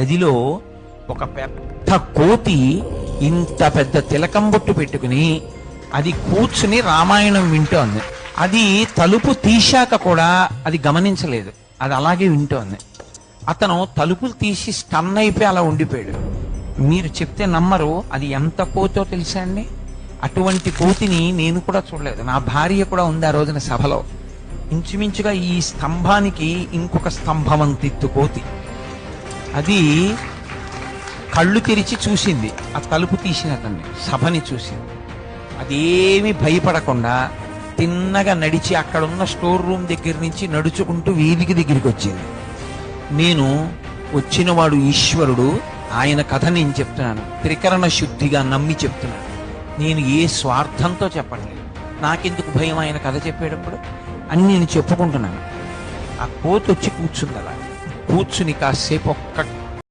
గదిలో ఒక పెద్ద కోతి ఇంత పెద్ద తిలకం బొట్టు పెట్టుకుని అది కూర్చుని రామాయణం వింటోంది. అది తలుపు తీశాక కూడా అది గమనించలేదు. అది అలాగే వింటోంది. అతను తలుపులు తీసి స్టన్ అయిపోయి అలా ఉండిపోయాడు. మీరు చెప్తే నమ్మరు. అది ఎంత కోతో తెలుసా అండి? అటువంటి కోతిని నేను కూడా చూడలేదు. నా భార్య కూడా ఉంది ఆ రోజున సభలో. ఇంచుమించుగా ఈ స్తంభానికి ఇంకొక స్తంభవంతిత్తు కోతి. అది కళ్ళు తెరిచి చూసింది. ఆ తలుపు తీసిన అతన్ని సభని చూసింది. అదేమి భయపడకుండా తిన్నగా నడిచి అక్కడున్న స్టోర్ రూమ్ దగ్గర నుంచి నడుచుకుంటూ వీధికి దగ్గరికి వచ్చింది. నేను వచ్చినవాడు ఈశ్వరుడు ఆయన కథ నేను చెప్తున్నాను. త్రికరణ శుద్ధిగా నమ్మి చెప్తున్నాను. నేను ఏ స్వార్థంతో చెప్పట్లేదు. నాకెందుకు భయం ఆయన కథ చెప్పేటప్పుడు? అని నేను చెప్పుకుంటున్నాను. ఆ కోతొచ్చి వచ్చి కూర్చుంది అలా. కూర్చుని కాసేపు ఒక్క